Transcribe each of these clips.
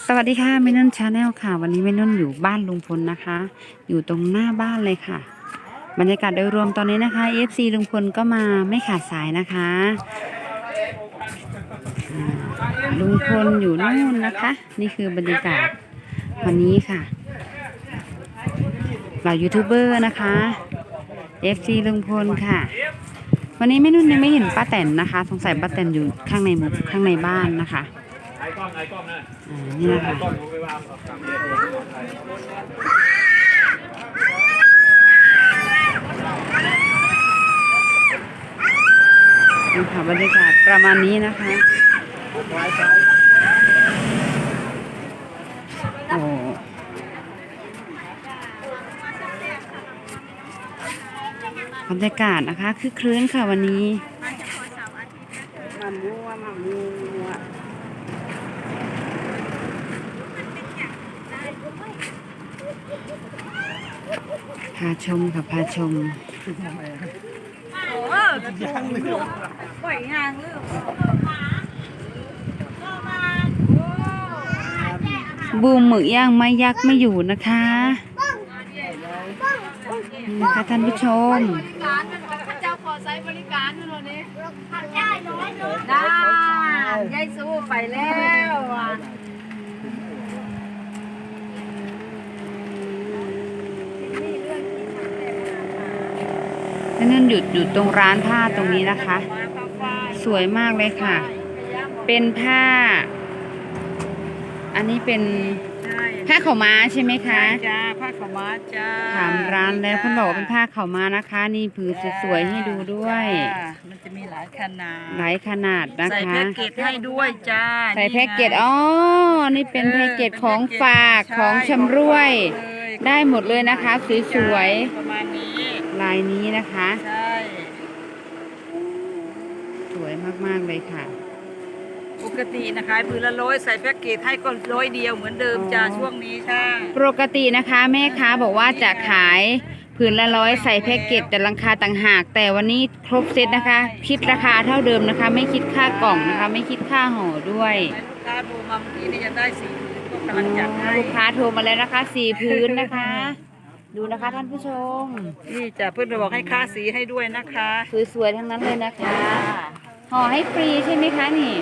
สวัสดีค่ะเมนุ่นชาแนลค่ะ วันนี้เมนุ่นอยู่บ้านลุงพลนะคะ อยู่ตรงหน้าบ้านเลยค่ะ บรรยากาศโดยรวมตอนนี้นะคะ FC ลุงพลก็มาไม่ขาดสายนะคะอ่าลุงพลอยู่นู่นนะคะ นี่คือบรรยากาศวันนี้ค่ะเหล่ายูทูบเบอร์นะคะ FC ลุงพลค่ะ วันนี้แม่นุ่นยังไม่เห็นป้าแตนนะคะ สงสัยป้าแตนอยู่ข้างในหมู่ข้างในบ้านนะคะ ไอ้กล้องไอ้กล้องนะอ่านี่นะคะ ไอ้กล้องผมไปวางกับกำเนิดนี่ค่ะบรรยากาศประมาณนี้นะคะ โอ้บรรยากาศนะคะคือคลื้นค่ะวันนี้มามัวมามัวาชมค่ะพาชมบูมหมึกย่างไม่ยักไม่อยู่นะคะนี่ะคะท่านผู้ชมเจ้าขอใช้บริการอยู่ตรงนี้ได้ได้ยายสู้ไปแล้ว อะนั่นหยุดอยู่ตรงร้านผ้าตรงนี้นะคะ สวยมากเลยค่ะ เป็นผ้า อันนี้เป็นผ้าขาวม้าใช่ไหมคะ จ้า ผ้าขาวม้าจ้า ถามร้านแล้วคุณบอกว่าเป็นผ้าขาวม้านะคะ นี่ผืนสวยๆให้ดูด้วยจ้ามันจะมีหลายขนาด หลายขนาดนะใส่คะแพ็กเกจให้ด้วยจ้า ใส่แพ็กเกจนี่ไงอ๋อ นี่เป็นแพ็กเกจของฝากของชำร่วย ได้หมดเลยนะคะ สวยประมาณนี้ๆ ลายนี้นะคะ ใช่ สวยมากๆเลยค่ะ ปกตินะคะพื้นละร้อยใส่แพ็กเกจให้ก็ร้อยเดียวเหมือนเดิมจ้าอ๋อ ช่วงนี้ค่ะปกตินะคะแม่ค้าบอกว่าจะขายผืนละร้อยใส่แพ็กเกจแต่ราคาต่างหาก แต่วันนี้ครบเซตนะคะ คิดราคาเท่าเดิมนะคะ ไม่คิดค่ากล่องนะคะ ไม่คิดค่าห่อด้วยลูกค้าโทรมาเมื่อกี้นี่จะได้สี่ก็กำลังจัดให้ ลูกค้าโทรมาแล้วนะคะสี่พื้นนะคะ ดูนะคะท่านผู้ชม นี่จะเพื่อนบอกให้ค่าสีให้ด้วยนะคะ สวยๆทั้งนั้นเลยนะคะห่อให้ฟรีใช่ไหมคะนี่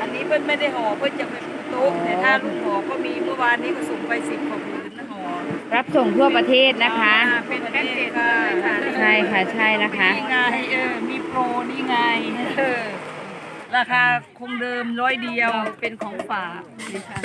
อันนี้เพื่อนไม่ได้ห่อเพื่อนจะไปปูโต๊ะแต่ถ้าลูกห่อก็มีเมื่อวานนี้ก็ส่งไปสิบกว่าผืนนะห่อรับส่งทั่วประเทศนะคะ อ่าเป็นแพ็กเกจเลยค่ะใช่ค่ะใช่นะคะ นี่ไงเออมีโปรนี่ไงเออราคาคงเดิมร้อยเดียวเป็นของฝากนี่ค่ะ